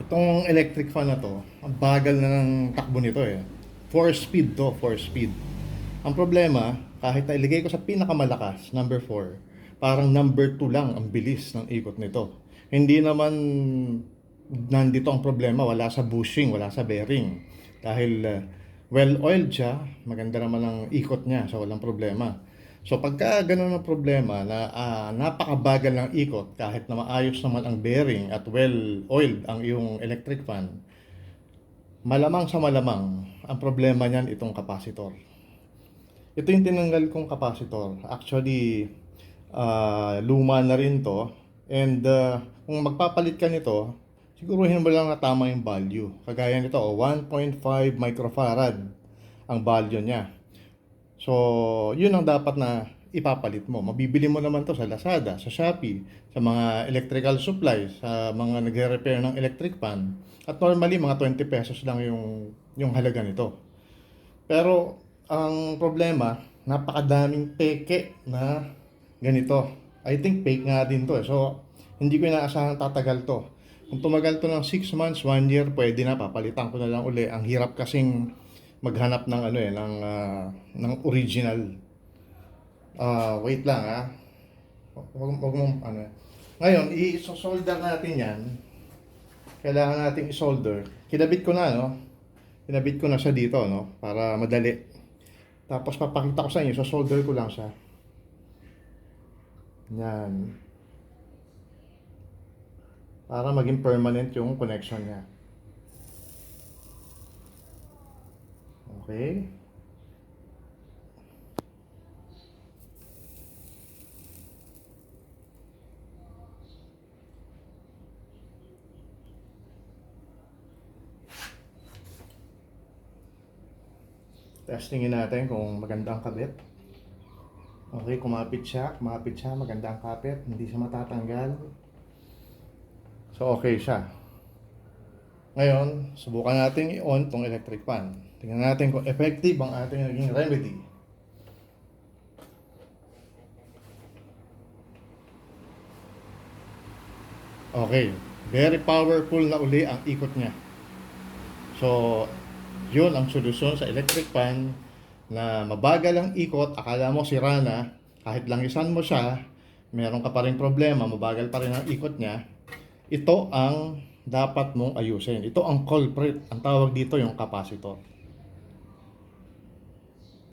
Itong electric fan na to, ang bagal na ng takbo nito eh. 4 speed to, 4 speed. Ang problema, kahit na ilagay ko sa pinakamalakas, number 4, parang number 2 lang ang bilis ng ikot nito. Hindi naman nandito ang problema, wala sa bushing, wala sa bearing. Dahil uh, well-oiled siya, maganda naman ang ikot niya, so walang problema. So pagka ganun ang problema na ah, napakabagal ng ikot kahit na maayos naman ang bearing at well-oiled ang iyong electric fan, malamang sa malamang ang problema niyan itong capacitor. Ito yung tinanggal kong capacitor. Actually, ah, luma na rin to. And ah, kung magpapalit ka nito, siguruhin mo lang na tama yung value. Kagaya nito, oh, 1.5 microfarad ang value niya. So, yun ang dapat na ipapalit mo. Mabibili mo naman to sa Lazada, sa Shopee, sa mga electrical supplies, sa mga nagre-repair ng electric fan. At normally, mga 20 pesos lang yung, yung halaga nito. Pero, ang problema, napakadaming peke na ganito. I think fake nga din to eh. So, hindi ko inaasahan tatagal to. Kung tumagal to ng 6 months, 1 year, pwede na, papalitan ko na lang uli. Ang hirap kasing maghanap ng ano eh, ng, ah, ng original. Ah, wait lang ah. Wag, wag mong ano. Ngayon, i-solder natin yan. Kailangan nating i-solder. Kinabit ko na, no? Kinabit ko na siya dito, no? Para madali. Tapos papakita ko sa inyo, so solder ko lang siya. Yan. Para maging permanent yung connection niya. Okay. Testingin natin kung maganda ang kabit. Okay, kumapit siya, kumapit siya, maganda ang kapit, hindi siya matatanggal. So, okay siya. Ngayon, subukan natin i-on tong electric fan. Tingnan natin kung effective ang ating naging remedy. Okay, very powerful na uli ang ikot niya. So, yun ang solusyon sa electric fan na mabagal ang ikot, akala mo sira na, kahit langisan mo siya, meron ka pa rin problema, mabagal pa rin ang ikot niya, ito ang dapat mong ayusin. Ito ang culprit. Ang tawag dito yung capacitor.